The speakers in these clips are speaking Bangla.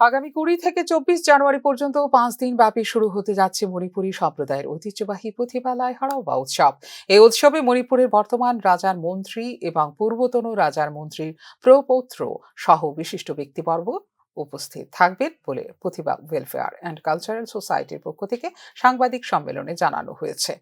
আগামী কুড়ি থেকে চব্বিশ জানুয়ারি পর্যন্ত পাঁচ দিন ব্যাপী শুরু হতে যাচ্ছে মণিপুরী সম্প্রদায়ের ঐতিহ্যবাহী প্রতিভালায় হারাওবা উৎসব। এই উৎসবে মণিপুরের বর্তমান রাজার মন্ত্রী এবং পূর্বতন রাজার মন্ত্রীর প্রপৌত্র সহ বিশিষ্ট ব্যক্তিবর্গ উপস্থিত থাকবেন বলে প্রতিভা ওয়েলফেয়ার অ্যান্ড কালচারাল সোসাইটির পক্ষ থেকে সাংবাদিক সম্মেলনে জানানো হয়েছে।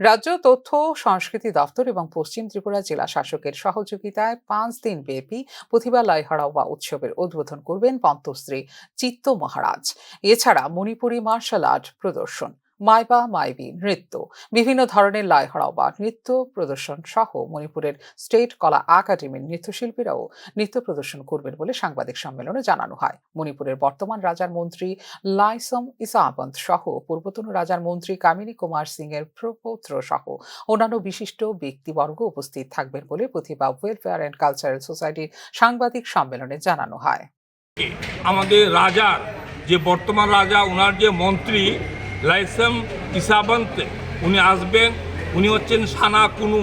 রাজ্য তথ্য, সংস্কৃতি দপ্তর এবং পশ্চিম ত্রিপুরা জেলা শাসকের সহযোগিতায় পাঁচ দিন ব্যাপী প্রতিভা লাইহারাওয়া উৎসবের উদ্বোধন করবেন পন্তশ্রী চিত্ত মহারাজ। এছাড়া মণিপুরী মার্শাল আর্ট প্রদর্শন। মাইবা মাইবি নৃত্য। বিভিন্ন ধরনের লাইহারাওয়া নৃত্য প্রদর্শন সহ মণিপুরের স্টেট কলা একাডেমির নৃত্যশিল্পীরাও নৃত্য প্রদর্শন করবেন বলে সাংবাদিক সম্মেলনে জানানো হয়। মণিপুরের বর্তমান রাজার মন্ত্রী লাইসম ইসাবন্ত সহ পূর্বতন রাজার মন্ত্রী কামিনী কুমার সিং এর প্রপৌত্র সহ অন্যান্য বিশিষ্ট ব্যক্তিবর্গ উপস্থিত থাকবেন বলে প্রতিভা ওয়েলফেয়ার অ্যান্ড কালচারাল সোসাইটির সাংবাদিক সম্মেলনে জানানো হয়। আমাদের রাজার যে বর্তমান রাজা ওনার যে মন্ত্রী লাইসেম ইসাবন্ত। উনি আসবেন, উনি হচ্ছেন সানা কুনু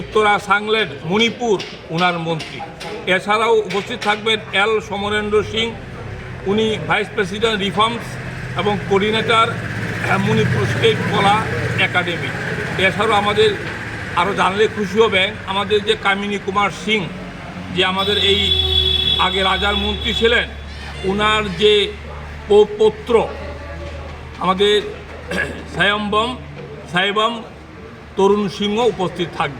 উত্তরা সাংলেট মণিপুর উনার মন্ত্রী। এছাড়াও উপস্থিত থাকবেন এল সমরেন্দ্র সিং, উনি ভাইস প্রেসিডেন্ট রিফর্মস এবং coordinator Manipur state Kala academy. এছাড়াও আমাদের আরও জানলে খুশি হবেন, আমাদের যে কামিনী কুমার সিং, যে আমাদের এই আগে রাজার মন্ত্রী ছিলেন ওনার যে পৌত্র আমাদের সায়ম্বম সাইবম তরুণ সিংহ উপস্থিত থাকবে।